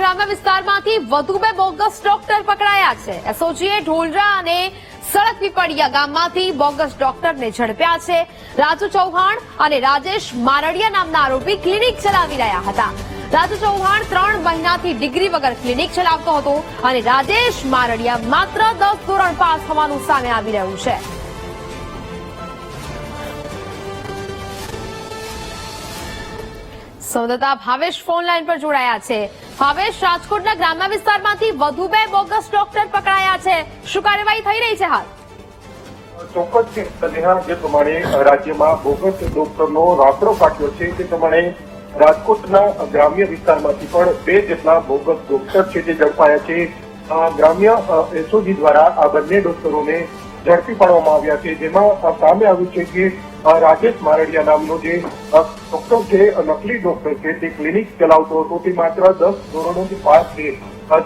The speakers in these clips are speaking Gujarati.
ગ્રામ્ય વિસ્તારમાંથી વધુ બે બોગસ ડોક્ટર પકડાયા છે. એસઓજીએ ઢોલરા અને સડક પીપળિયા ગામમાંથી બોગસ ડોક્ટરને ઝડપ્યા છે. રાજુ ચૌહાણ અને રાજેશ મારડિયા નામના આરોપી ક્લિનિક ચલાવી રહ્યા હતા. રાજુ ચૌહાણ ત્રણ મહિનાથી ડિગ્રી વગર ક્લિનિક ચલાવતો હતો અને રાજેશ મારડિયા માત્ર દસ ધોરણ પાસ હોવાનું સામે આવી રહ્યું છે. સંવાદદાતા ભાવેશ ફોન લાઈન પર જોડાયા છે. ભાવેશ રાજકોટના ગ્રામ્ય વિસ્તારમાંથી વધુ બે બોગસ ડોક્ટર પકડાયા છે. શું કાર્યવાહી થઈ રહી છે હાલ? ચોક્કસ છે. નેહા જે પ્રમાણે રાજ્યમાં બોગસ ડોક્ટરનો રાફડો ફાટ્યો છે તે પ્રમાણે રાજકોટના ગ્રામ્ય વિસ્તારમાંથી પણ બે જેટલા બોગસ ડોક્ટર છે જે ઝડપાયા છે. ગ્રામ્ય એસઓજી દ્વારા આ બંને ડોક્ટરોને ઝડપી પાડવામાં આવ્યા છે. જેમાં સામે આવ્યું છે કે રાજેશ મારડિયા નામનો જે ડોક્ટર છે નકલી ડોક્ટર છે, તે ક્લિનિક ચલાવતો હતો. તે માત્ર દસ ધોરણોથી પાસ છે.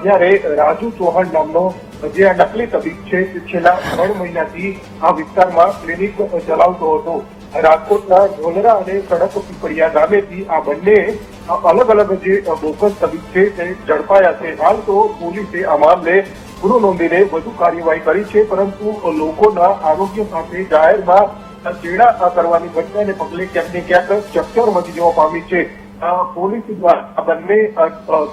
જ્યારે રાજુ ચૌહાણ નામનો જે આ નકલી તબીબ છે, તે છેલ્લા ત્રણ મહિનાથી આ વિસ્તારમાં ક્લિનિક ચલાવતો હતો. રાજકોટના ઢોલરા અને સડક પીપળિયા ગામેથી આ બંને અલગ અલગ જે બોગસ તબીબ છે તે ઝડપાયા છે. હાલ તો પોલીસે આ મામલે ગુરુ નોંધીને વધુ કાર્યવાહી કરી છે, પરંતુ લોકોના આરોગ્ય સાથે જાહેરમાં ચેડા કરવાની ઘટનાને પગલે ક્યાંક ને ક્યાંક ચક્કર મચી જવા પામી છે. પોલીસ દ્વારા બંને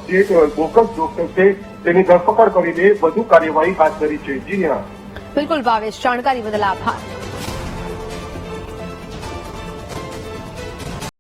જે બોગસ ડોક્ટર છે તેની ધરપકડ કરીને વધુ કાર્યવાહી હાથ ધરી છે. જી હા. બિલકુલ ભાવેશ, જાણકારી બદલ આભાર.